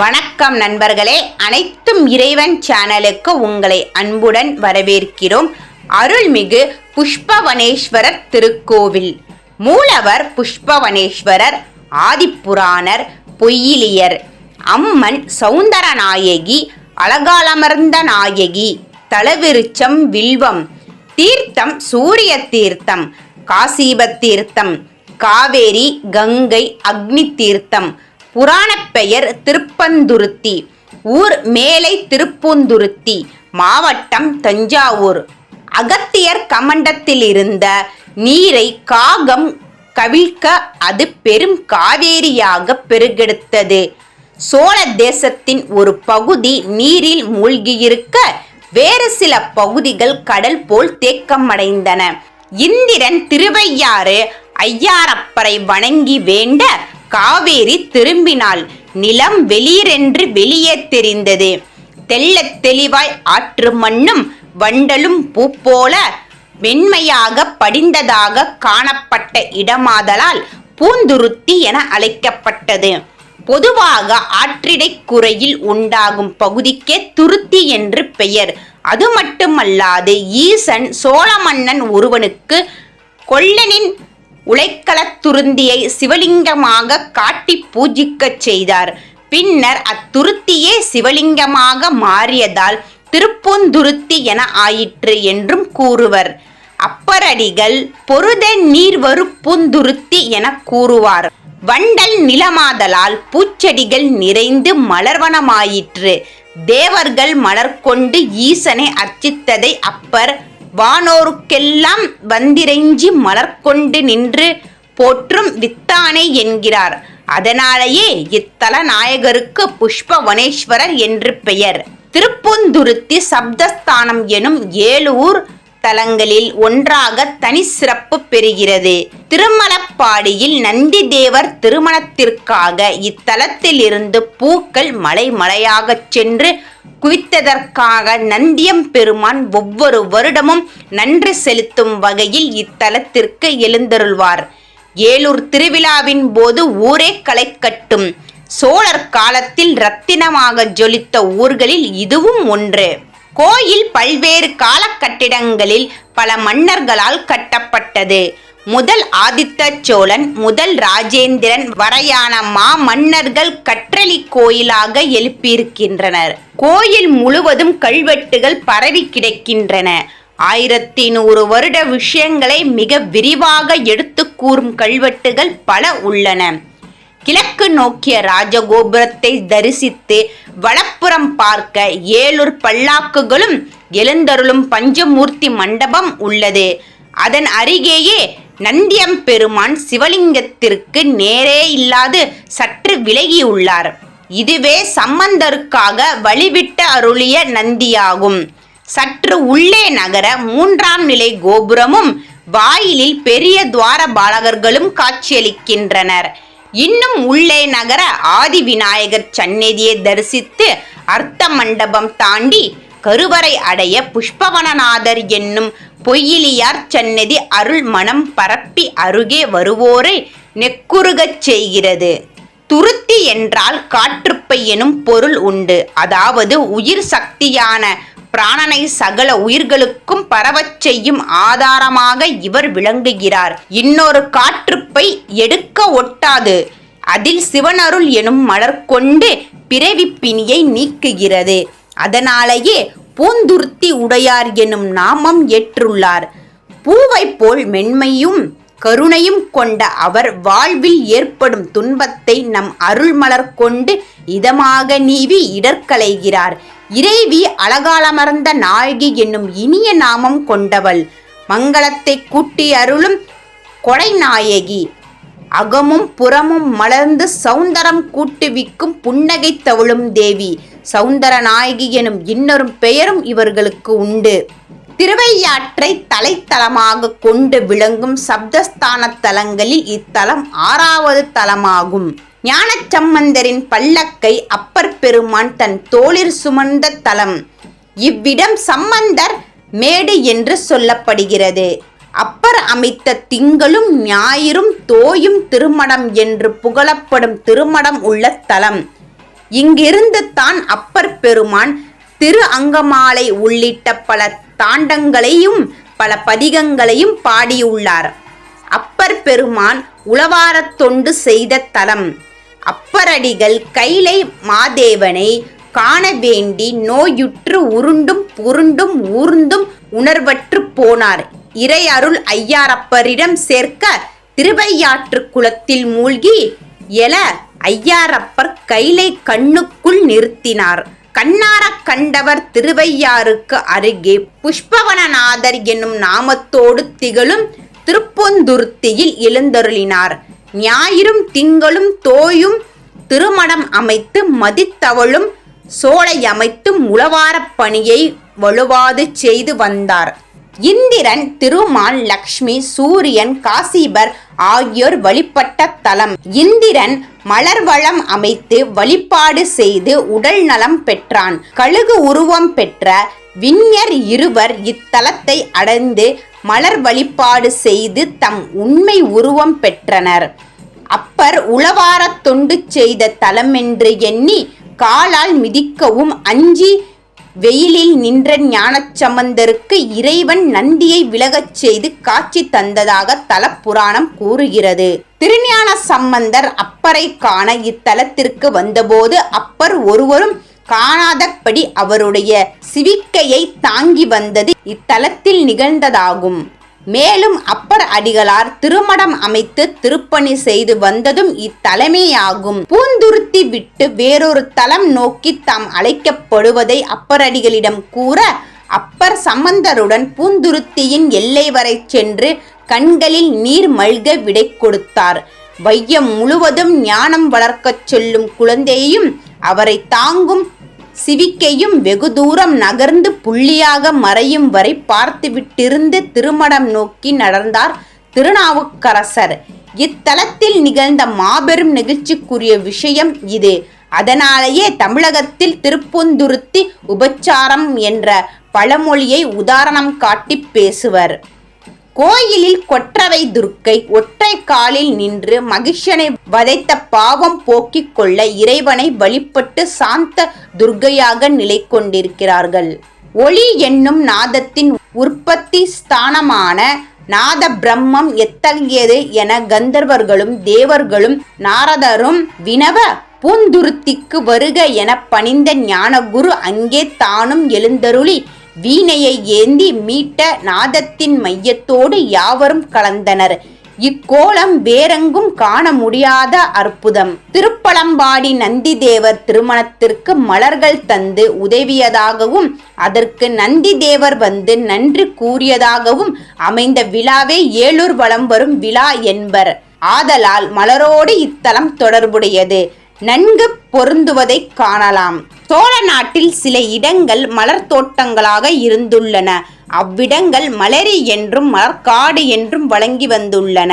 வணக்கம் நண்பர்களே. அனைத்தும் இறைவன் சேனலுக்கு உங்களை அன்புடன் வரவேற்கிறோம். அருள்மிகு புஷ்பவனேஸ்வரர் திருக்கோவில். மூலவர் புஷ்பவனேஸ்வரர் ஆதிப்புராணர் பொய்யிலியர் அம்மன் சௌந்தரநாயகி அழகாலமர்ந்த நாயகி தலவிருச்சம் வில்வம் தீர்த்தம் சூரிய தீர்த்தம் காசீப தீர்த்தம் காவேரி கங்கை அக்னி தீர்த்தம் புராணப் பெயர் திருப்பந்துருத்தி ஊர் மேலை திருப்பூந்துருத்தி மாவட்டம் தஞ்சாவூர். அகத்தியர் கமண்டத்தில் இருந்த நீரை காகம் கவிழ்க்க அது பெரும் காவேரியாக பெருகெடுத்தது. சோழ தேசத்தின் ஒரு பகுதி நீரில் மூழ்கியிருக்க வேறு சில பகுதிகள் கடல் போல் தேக்கமடைந்தன. இந்திரன் திருவையாறு ஐயாரப்பரை வணங்கி வேண்ட காவேரி திரும்பினாள். நிலம் வெளிரென்று வெளியே தெரிந்தது. தெள்ளத் தெளிவாய் ஆற்று மண்ணும் வண்டலும் பூ போல வெண்மையாக படிந்ததாக காணப்பட்ட இடமாதலால் பூந்துருத்தி என அழைக்கப்பட்டது. பொதுவாக ஆற்றிடைக்குறையில் உண்டாகும் பகுதிக்கே துருத்தி என்று பெயர். அது மட்டுமல்லாது ஈசன் சோழ மன்னன் ஒருவனுக்கு கொல்லனின் உலைக்களத் துருந்தியை சிவலிங்கமாக காட்டி பூஜிக்கச் செய்தார். பின்னர் அத்துருத்தியே சிவலிங்கமாக மாறியதால் திருப்பூந்துருத்தி என ஆயிற்று என்றும் கூறுவர். அப்பரடிகள் பொருத நீர்வரு பூந்துருத்தி என கூறுவார். வண்டல் நிலமாதலால் பூச்செடிகள் நிறைந்து மலர்வனமாயிற்று. தேவர்கள் மலர் கொண்டு ஈசனை அர்ச்சித்ததை அப்பர் வானோருக்கெல்லாம் வந்திரைஞ்சி மலர் கொண்டு நின்று போற்றும் வித்தானே என்கிறார். அதனாலேயே இத்தல நாயகருக்கு புஷ்பவனேஸ்வரர் என்று பெயர். திருப்பூந்துருத்தி சப்தஸ்தானம் எனும் ஏழு தலங்களில் ஒன்றாக தனி சிறப்பு பெறுகிறது. திருமலப்பாடியில் நந்தி தேவர் திருமணத்திற்காக இத்தலத்திலிருந்து பூக்கள் மலை மலையாகச் சென்று குவித்ததற்காக நந்தியம் பெருமான் ஒவ்வொரு வருடமும் நன்றி செலுத்தும் வகையில் இத்தலத்திற்கு எழுந்தருள்வார். ஏலூர் திருவிழாவின் போது ஊரே களை கட்டும். சோழர் காலத்தில் ரத்தினமாக ஜொலித்த ஊர்களில் இதுவும் ஒன்று. கோயில் பல்வேறு காலக்கட்டிடங்களில் பல மன்னர்களால் கட்டப்பட்டது. முதல் ஆதித்த சோழன் முதல் ராஜேந்திரன் வரையான மா மன்னர்கள் கற்றளி கோயிலாக எழுப்பியிருக்கின்றனர். கோயில் முழுவதும் கல்வெட்டுகள் பரவி கிடக்கின்றன. ஆயிரத்தி நூறு வருட விஷயங்களை மிக விரிவாக எடுத்து கூறும் கல்வெட்டுகள் பல உள்ளன. கிழக்கு நோக்கிய ராஜகோபுரத்தை தரிசித்து வலப்புறம் பார்க்க ஏழூர் பல்லாக்குகளும் எழுந்தருளும் பஞ்சமூர்த்தி மண்டபம் உள்ளது. அதன் அருகேயே நந்தியம் பெருமான் சிவலிங்கத்திற்கு நேரே இல்லாது சற்று விலகியுள்ளார். இதுவே சம்பந்தருக்காக வழிவிட்ட அருளிய நந்தியாகும். சற்று உள்ளே நகர மூன்றாம் நிலை கோபுரமும் வாயிலில் பெரிய துவார பாலகர்களும் காட்சியளிக்கின்றனர். இன்னும் உள்ளே நகர ஆதி விநாயகர் சந்நிதியை தரிசித்து அர்த்த மண்டபம் தாண்டி கருவறை அடைய புஷ்பவனநாதர் என்னும் பொய்யிலியார் சந்நிதி அருள் மனம் பரப்பி அருகே வருவோரை நெக்குருகச் செய்கிறது. துருத்தி என்றால் காற்றுப்பை எனும் பொருள் உண்டு. அதாவது உயிர் சக்தியான பிராணனை சகல உயிர்களுக்கும் பரவச் செய்யும் ஆதாரமாக இவர் விளங்குகிறார். இன்னொரு காற்றுப்பை எடுக்க ஒட்டாது. அதில் சிவனருள் எனும் மலர் கொண்டு பிறவிப்பினியை நீக்குகிறது. அதனாலேயே பூந்துருத்தி உடையார் எனும் நாமம் ஏற்றுள்ளார். பூவைப் போல் மென்மையும் கருணையும் கொண்ட அவர் வாழ்வில் ஏற்படும் துன்பத்தை நம் அருள்மலர் கொண்டு இதமாக நீவி இடர்களைகிறார் இறைவி அழகாலமர்ந்த நாழ்கி என்னும் இனிய நாமம் கொண்டவள். மங்களத்தை கூட்டி அருளும் கொடைநாயகி அகமும் புறமும் மலர்ந்து சௌந்தரம் கூட்டுவிக்கும் புன்னகை தவழும் தேவி. சௌந்தர நாயகி எனும் இன்னொரு பெயரும் இவர்களுக்கு உண்டு. திருவையாற்றை தலைத்தலமாக கொண்டு விளங்கும் சப்தஸ்தான தலங்களில் இத்தலம் ஆறாவது தலமாகும். ஞானச்சம்பந்தரின் பல்லக்கை அப்பர் பெருமான் தன் தோளில் சுமந்த தலம். இவ்விடம் சம்பந்தர் மேடு என்று சொல்லப்படுகிறது. அமைத்த திங்களும் ஞாயிறும் தோயும் திருமடம் என்று புகழப்படும் திருமடம் உள்ள தலம். இங்கிருந்து தான் அப்பர் பெருமான் திரு அங்கமாலை உள்ளிட்ட பல தாண்டங்களையும் பல பதிகங்களையும் பாடியுள்ளார். அப்பர் பெருமான் உளவாரத் தொண்டு செய்த தலம். அப்பரடிகள் கைலை மாதேவனை காண வேண்டி நோயுற்று உருண்டும் புருண்டும் ஊர்ந்தும் உணர்வற்று போனார். இறை அருள் ஐயாரப்பரிடம் சேர்க்க திருவையாற்று குளத்தில் மூழ்கி எல ஐயாரப்பர் கைலை கண்ணுக்குள் நிறுத்தினார். கண்ணாரக் கண்டவர் திருவையாறுக்கு அருகே புஷ்பவனநாதர் என்னும் நாமத்தோடு திகழும் திருப்பொந்துருத்தியில் எழுந்தருளினார். ஞாயிறும் திங்களும் தோயும் திருமணம் அமைத்து மதித்தவளும் சோலை அமைத்து உளவாரப் பணியை வலுவாது செய்து வந்தார். இந்திரன் திருமால் லக்ஷ்மி சூரியன் காசிபர் ஆகியோர் வழிபட்ட தலம். இந்திரன் மலர்வளம் அமைத்து வழிபாடு செய்து உடல் நலம் பெற்றான். கழுகு உருவம் பெற்ற விஞ்ஞர் இருவர் இத்தலத்தை அடைந்து மலர் வழிபாடு செய்து தம் உண்மை உருவம் பெற்றனர். அப்பர் உளவாரத் தொண்டு செய்த தலமென்று எண்ணி காலால் மிதிக்கவும் அஞ்சி வெயிலில் நின்ற ஞானச்சம்பந்தருக்கு இறைவன் நந்தியை விலகச் செய்து காட்சி தந்ததாக தலப்புராணம் கூறுகிறது. திருஞான சம்பந்தர் அப்பரை காண இத்தலத்திற்கு வந்தபோது அப்பர் ஒருவரும் காணாதபடி அவருடைய சிவிக்கையை தாங்கி வந்தது இத்தலத்தில் நிகழ்ந்ததாகும். மேலும் அப்பர் அடிகளார் திருமடம் அமைத்து திருப்பணி செய்து வந்ததும் இத்தலமேயாகும். பூந்துருத்தி விட்டு வேறொரு தலம் நோக்கி தாம் அழைக்கப்படுவதை அப்பரடிகளிடம் கூற அப்பர் சம்பந்தருடன் பூந்துருத்தியின் எல்லை வரை சென்று கண்களில் நீர் மல்க விடை கொடுத்தார். வையம் முழுவதும் ஞானம் வளர்க்கச் சொல்லும் குழந்தையையும் அவரை தாங்கும் சிவிக்கையும் வெகு தூரம் நகர்ந்து புள்ளியாக மறையும் வரை பார்த்துவிட்டிருந்து திருமணம் நோக்கி நடந்தார் திருநாவுக்கரசர். இத்தலத்தில் நிகழ்ந்த மாபெரும் நிகழ்ச்சிக்குரிய விஷயம் இது. அதனாலேயே தமிழகத்தில் திருப்பொந்துருத்தி உபச்சாரம் என்ற பழமொழியை உதாரணம் காட்டி பேசுவர். கோயிலில் கொற்றவை துர்க்கை ஒற்றை காலில் நின்று மகிஷனை வதைத்த பாவம் போக்கிக் கொள்ள இறைவனை வழிபட்டு சாந்த துர்க்கையாக நிலை கொண்டிருக்கிறார்கள் ஒளி என்னும் நாதத்தின் உற்பத்தி ஸ்தானமான நாத பிரம்மம் எத்தகையது என கந்தர்வர்களும் தேவர்களும் நாரதரும் வினவ பூந்துருத்திக்கு வருக என பணிந்த ஞானகுரு அங்கே தானும் எழுந்தருளி வீணையை ஏந்தி மீட்ட நாதத்தின் மையத்தோடு யாவரும் கலந்தனர். இக்கோலம் வேறெங்கும் காண முடியாத அற்புதம். திருப்பழம்பாடி நந்திதேவர் திருமணத்திற்கு மலர்கள் தந்து உதவியதாகவும் அதற்கு நந்திதேவர் வந்து நன்றி கூறியதாகவும் அமைந்த விழாவே ஏழூர் வலம் வரும் விழா என்பர். ஆதலால் மலரோடு இத்தலம் தொடர்புடையது. நன்கு பொருந்துவதைக் காணலாம். சோழ நாட்டில் சில இடங்கள் மலர் தோட்டங்களாக இருந்துள்ளன. அவ்விடங்கள் மலரி என்றும் மலர்காடு என்றும் வழங்கி வந்துள்ளன.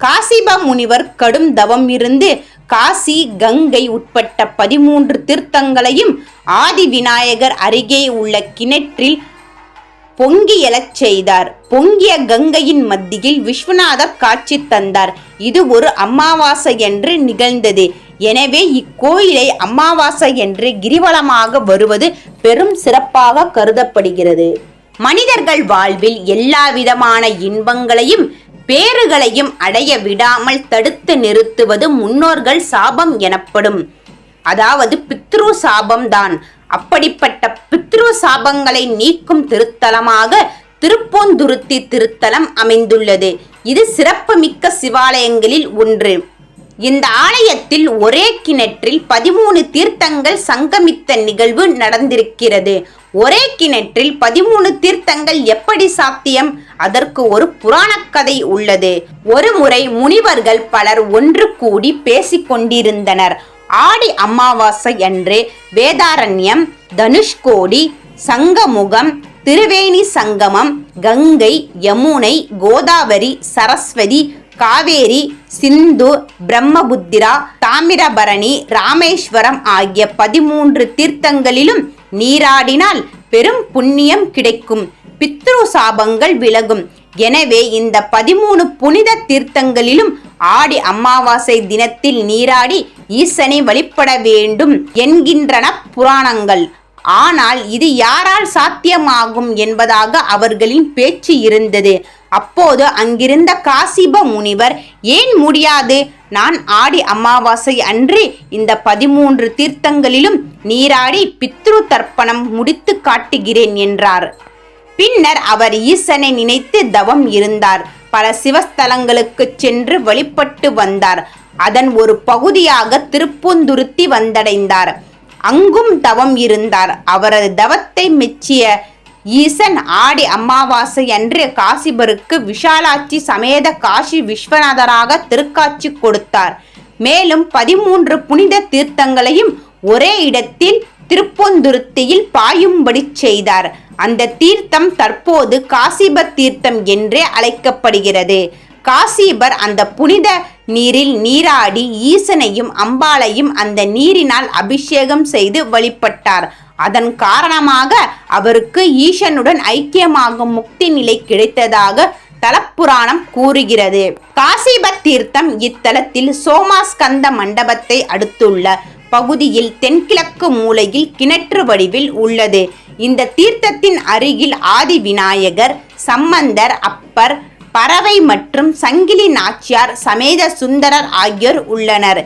காசிப முனிவர் கடும் தவம் இருந்து காசி கங்கை உட்பட்ட பதிமூன்று தீர்த்தங்களையும் ஆதி விநாயகர் அருகே உள்ள கிணற்றில் பொங்கி எழச் செய்தார். பொங்கிய கங்கையின் மத்தியில் விஸ்வநாதர் காட்சி தந்தார். இது ஒரு அமாவாசை என்று நிகழ்ந்தது. எனவே இக்கோயிலை அமாவாசை என்று கிரிவலமாக வருவது பெரும் சிறப்பாக கருதப்படுகிறது. மனிதர்கள் வாழ்வில் எல்லா விதமான இன்பங்களையும் பேறுகளையும் அடைய விடாமல் தடுத்து நிறுத்துவது முன்னோர்கள் சாபம் எனப்படும். அதாவது பித்ரு சாபம்தான். அப்படிப்பட்ட பித்ரு சாபங்களை நீக்கும் திருத்தலமாக திருப்போந்துருத்தி திருத்தலம் அமைந்துள்ளது. இது சிறப்புமிக்க சிவாலயங்களில் ஒன்று. இந்த ஆலயத்தில் ஒரே கிணற்றில் பதிமூணு தீர்த்தங்கள் சங்கமித்த நிகழ்வு நடந்திருக்கிறது. ஒரே கிணற்றில் பதிமூணு தீர்த்தங்கள் எப்படி சாத்தியம்? அதற்கு ஒரு புராணக் கதை உள்ளது. ஒரு முறை முனிவர்கள் பலர் ஒன்று கூடி பேசிக் கொண்டிருந்தனர். ஆடி அமாவாசை அன்று வேதாரண்யம் தனுஷ்கோடி சங்கமுகம் திருவேணி சங்கமம் கங்கை யமுனை கோதாவரி சரஸ்வதி காவேரி சிந்து பிரம்மபுத்திரா தாமிரபரணி ராமேஸ்வரம் ஆகிய பதிமூன்று தீர்த்தங்களிலும் நீராடினால் பெரும் புண்ணியம் கிடைக்கும். பித்ரு சாபங்கள் விலகும். எனவே இந்த பதிமூணு புனித தீர்த்தங்களிலும் ஆடி அமாவாசை தினத்தில் நீராடி ஈசனை வழிபட வேண்டும் என்கின்றன புராணங்கள். ஆனால் இது யாரால் சாத்தியமாகும் என்பதாக அவர்களின் பேச்சு இருந்தது. அப்போது அங்கிருந்த காசிப முனிவர் ஏன் முடியாது? நான் ஆடி அமாவாசை அன்று இந்த பதிமூன்று தீர்த்தங்களிலும் நீராடி பித்ரு தர்ப்பணம் முடித்து காட்டுகிறேன் என்றார். பின்னர் அவர் ஈசனை நினைத்து தவம் இருந்தார். பல சிவஸ்தலங்களுக்கு சென்று வழிபட்டு வந்தார். அதன் ஒரு பகுதியாக திருப்பூந்துருத்தி வந்தடைந்தார். அங்கும் தவம் இருந்தார். அவரது தவத்தை மெச்சிய ஈசன் ஆடி அமாவாசை அன்று காசிபருக்கு விஷாலாட்சி சமேத காசி விஸ்வநாதராக திருக்காட்சி கொடுத்தார். மேலும் பதிமூன்று புனித தீர்த்தங்களையும் ஒரே இடத்தில் திருப்பொந்துருத்தியில் பாயும்படி செய்தார். அந்த தீர்த்தம் தற்போது காசிப தீர்த்தம் என்றே அழைக்கப்படுகிறது. காசிபர் அந்த புனித நீரில் நீராடி ஈசனையும் அம்பாளையும் அந்த நீரினால் அபிஷேகம் செய்து வழிபட்டார். அதன் காரணமாக அவருக்கு ஈசனுடன் ஐக்கியமாகும் முக்தி நிலை கிடைத்ததாக தலப்புராணம் கூறுகிறது. காசிப தீர்த்தம் இத்தலத்தில் சோமாஸ்கந்த மண்டபத்தை அடுத்துள்ள பகுதியில் தென்கிழக்கு மூலையில் கிணற்று வடிவில் உள்ளது. இந்த தீர்த்தத்தின் அருகில் ஆதி விநாயகர் சம்பந்தர் அப்பர் பறவை மற்றும் சங்கிலி நாச்சியார் சமேத சுந்தரர் ஆகியோர் உள்ளனர்.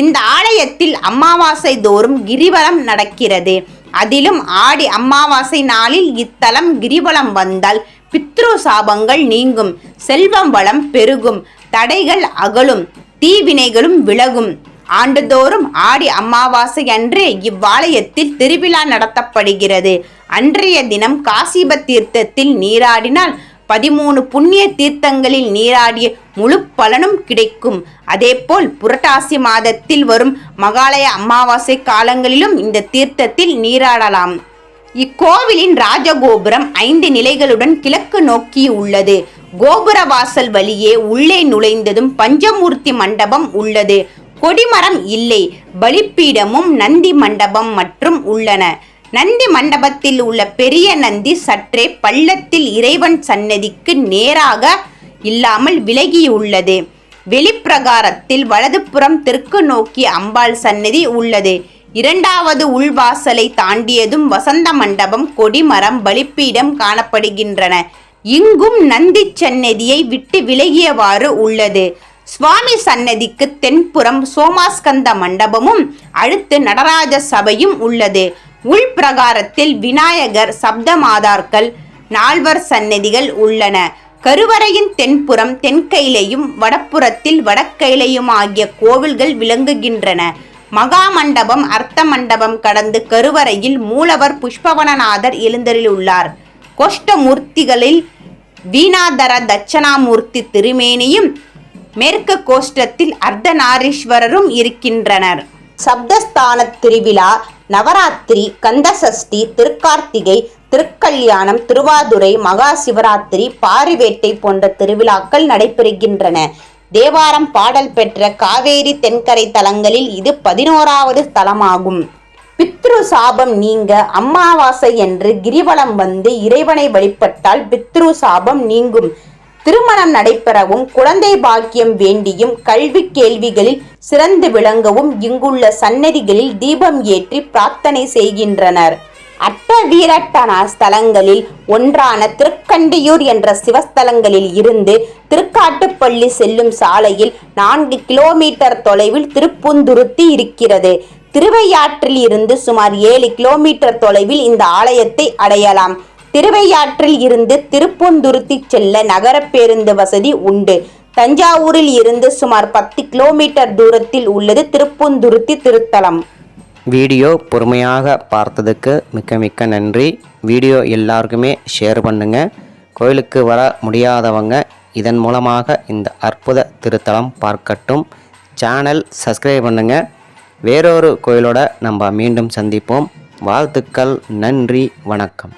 இந்த ஆலயத்தில் அமாவாசை தோறும் கிரிவலம் நடக்கிறது. அதிலும் ஆடி அமாவாசை நாளில் இத்தலம் கிரிவலம் வந்தால் பித்ரு சாபங்கள் நீங்கும் செல்வம் வளம் பெருகும் தடைகள் அகலும் தீவினைகளும் விலகும். ஆண்டுதோறும் ஆடி அமாவாசை அன்று இவ்வாலயத்தில் திருவிழா நடத்தப்படுகிறது. அன்றைய தினம் காசிப தீர்த்தத்தில் நீராடினால் பதிமூணு புண்ணிய தீர்த்தங்களில் நீராடிய முழு பலனும் கிடைக்கும். அதேபோல் புரட்டாசி மாதத்தில் வரும் மகாலய அமாவாசை காலங்களிலும் இந்த தீர்த்தத்தில் நீராடலாம். இக்கோவிலின் ராஜகோபுரம் ஐந்து நிலைகளுடன் கிழக்கு நோக்கி உள்ளது. கோபுர வாசல் வழியே உள்ளே நுழைந்ததும் பஞ்சமூர்த்தி மண்டபம் உள்ளது. கொடிமரம் இல்லை. பலிப்பீடமும் நந்தி மண்டபம் மற்றும் உள்ளன. நந்தி மண்டபத்தில் உள்ள பெரிய நந்தி சற்றே பள்ளத்தில் இறைவன் சன்னதிக்கு நேராக இல்லாமல் விலகியுள்ளது. வெளிப்பிரகாரத்தில் வலதுபுறம் தெற்கு நோக்கி அம்பாள் சன்னதி உள்ளது. இரண்டாவது உள்வாசலை தாண்டியதும் வசந்த மண்டபம் கொடிமரம் பலிப்பீடம் காணப்படுகின்றன. இங்கும் நந்தி சன்னதியை விட்டு விலகியவாறு உள்ளது. சுவாமி சன்னதிக்கு தென்புறம் சோமாஸ்கந்த மண்டபமும் அடுத்து நடராஜ சபையும் உள்ளது. உள்பிரகாரத்தில் விநாயகர் சப்தமாதார்கள் நால்வர் சன்னதிகள் உள்ளன. கருவறையின் தென்புறம் தென்கையிலையும் வடப்புறத்தில் வடக்கையிலையும் ஆகிய கோவில்கள் விளங்குகின்றன. மகாமண்டபம் அர்த்த மண்டபம் கடந்து கருவறையில் மூலவர் புஷ்பவனநாதர் எழுந்தருளுள்ளார் கோஷ்டமூர்த்திகளில் வீணாதர தட்சணாமூர்த்தி திருமேனியும் மேற்கு கோஷ்டத்தில் அர்த்தநாரீஸ்வரரும் இருக்கின்றனர். சப்தஸ்தான திருவிழா நவராத்திரி கந்தசஷ்டி திருக்கார்த்திகை திருக்கல்யாணம் திருவாதுரை மகா சிவராத்திரி பாரிவேட்டை போன்ற திருவிழாக்கள் நடைபெறுகின்றன. தேவாரம் பாடல் பெற்ற காவேரி தென்கரை தலங்களில் இது பதினோராவது தலமாகும். பித்ரு சாபம் நீங்க அமாவாசை என்று கிரிவலம் வந்து இறைவனை வழிபட்டால் பித்ரு சாபம் நீங்கும். திருமணம் நடைபெறவும் குழந்தை பாக்கியம் வேண்டியும் கல்வி கேள்விகளில் சிறந்து விளங்கவும் இங்குள்ள சன்னதிகளில் தீபம் ஏற்றி பிரார்த்தனை செய்கின்றனர். அட்ட வீரட்டனா ஸ்தலங்களில் ஒன்றான திருக்கண்டியூர் என்ற சிவஸ்தலங்களில் இருந்து திருக்காட்டுப்பள்ளி செல்லும் சாலையில் நான்கு கிலோமீட்டர் தொலைவில் திருப்புந்துருத்தி இருக்கிறது. திருவையாற்றில் இருந்து சுமார் ஏழு கிலோமீட்டர் தொலைவில் இந்த ஆலயத்தை அடையலாம். திருவையாற்றில் இருந்து திருப்பூந்துருத்தி செல்ல நகர பேருந்து வசதி உண்டு. தஞ்சாவூரில் இருந்து சுமார் பத்து கிலோமீட்டர் தூரத்தில் உள்ளது திருப்பூந்துருத்தி திருத்தலம். வீடியோ பொறுமையாக பார்த்ததுக்கு மிக்க மிக்க நன்றி. வீடியோ எல்லாருக்குமே ஷேர் பண்ணுங்கள் கோயிலுக்கு வர முடியாதவங்க இதன் மூலமாக இந்த அற்புத திருத்தலம் பார்க்கட்டும். சேனல் சப்ஸ்கிரைப் பண்ணுங்கள் வேறொரு கோயிலோட நம்ம மீண்டும் சந்திப்போம். வாழ்த்துக்கள் நன்றி வணக்கம்.